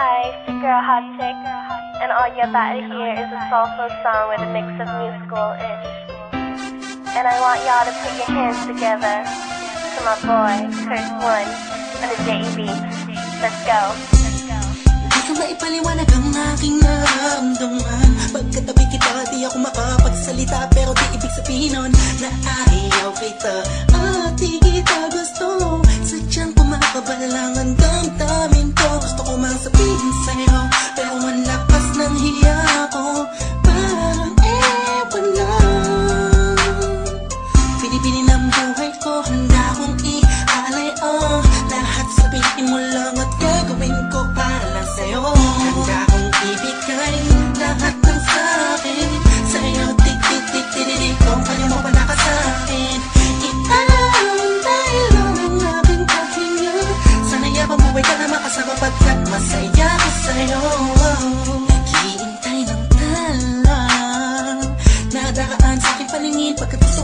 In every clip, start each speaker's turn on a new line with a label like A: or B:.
A: Hi, it's your girl Hot Chick, and all you're about to hear is a soulful song with a mix of musical-ish. And I want y'all to put your hands together to my boy, Curse One, on the JEB. Let's go.
B: Di ko maipaliwanag ang aking nararamdaman Pagkatabi kita, di ako makapagsalita Pero di ibig sabihin nun na ayaw kita At di kita gusto Sadyang kumakabala lang ang damdamin ko Gusto ko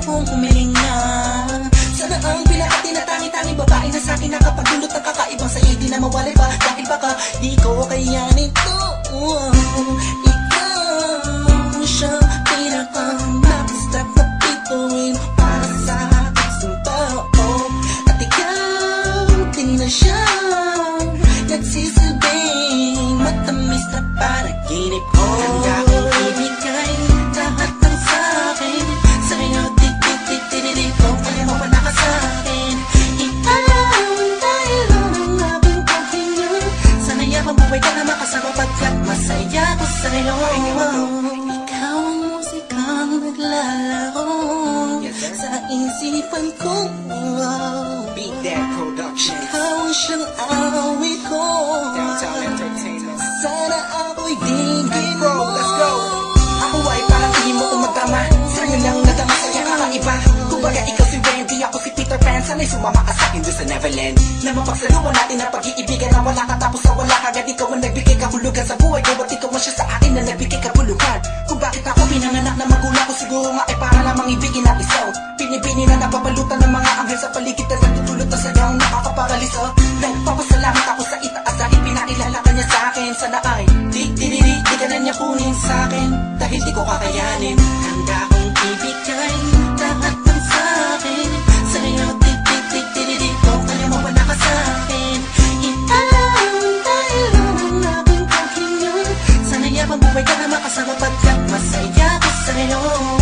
B: kong humiling na Sana ang pinakati na tangi-tangi Babae na sa akin nakapagdulot ng kakaibang sa'yo Di na mawalay pa. Dahil baka di ko kayanin to. Ikaw sa'yo Ikaw ang musikang naglalaro Sa isipan ko
C: Beat That Production.
B: Ikaw ang siyang awit ko
C: Downtown Entertainment.
B: Sana ako'y digin
C: Bro,
B: mo
C: let's go. Ako ay parang hindi mo umadama Sa'yo lang nadama sa'yo kakaiba Kumbaga ikaw si Wendy, ako si Peter Pan Sana'y sumama ka sa'kin doon sa Neverland Na mapagsaluhan natin ang pag-iibigan Na wala ka tapos sa wala ka Agad ikaw ang nagbigay kahulugan Tingin na napapalutan ng mga anghel sa paligid na natutulot na sayaw nakakaparalisa oh. Nagpapasalamat ako sa itaas na ipinakilala ka niya sa akin. Sana ay di di di di, di ka na niya kunin sa akin Dahil di ko kakayanin Handa kong ibigay lahat ng sa akin Sa'yo di di di di di di ko kaya mawala ka sa akin Italang dahil lang
B: ang aking panghinyo Sana'y abang buhay ka na makasama pagkat masaya
C: ko sa'yo